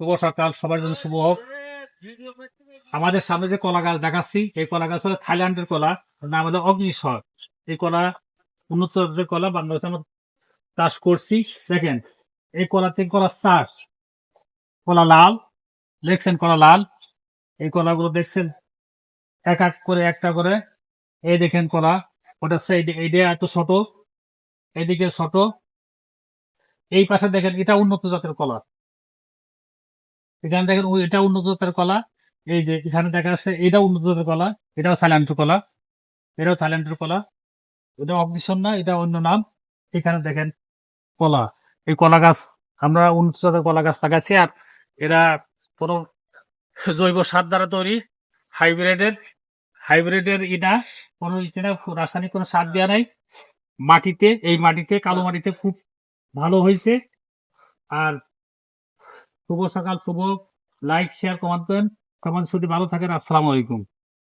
শুভ সকাল, সবার জন্য শুভ হোক। আমাদের সামনে যে কলা গাছ দেখাচ্ছি, এই কলা গাছ হলো থাইল্যান্ডের কলা নাম হলো অগ্নিস্বর এই কলা উন্নত কলা বাংলাদেশে আমরা চাষ করছি। সেকেন্ড এই কলা থেকে কলা চাষ, কলা লাল, দেখছেন কলা লাল? এই কলাগুলো দেখছেন? এক এক করে, একটা করে। এই দেখেন কলা, ওটা সাইড এইটা একটু ছোট এইদিকে ছোট। এই পাশে দেখেন, এটা উন্নত জাতের কলা। এখানে দেখেন এটা উন্নত জাতের কলা। এই যে এখানে দেখা যাচ্ছে এটা উন্নত জাতের কলা, এটাও থাইল্যান্ডের কলা, এটাও থাইল্যান্ডের কলা। এটা অগ্নিশন না, এটা অন্য নাম। এখানে দেখেন কলা। এই কলা গাছ, আমরা উন্নত জাতের কলা গাছ লাগাচ্ছি আর এরা কোনো জৈব সার দ্বারা তৈরি, হাইব্রিডের হাইব্রিডের ইটা, কোনো এটা রাসায়নিক কোনো সার দেওয়া নাই। মাটিতে, এই মাটিতে, কালো মাটিতে খুব ভালো হয়েছে। আর শুভ সকাল শুভ। লাইক শেয়ার কমেন্ট করেন। কমেন্ট শুধু ভালো থাকেন। আসসালামু আলাইকুম।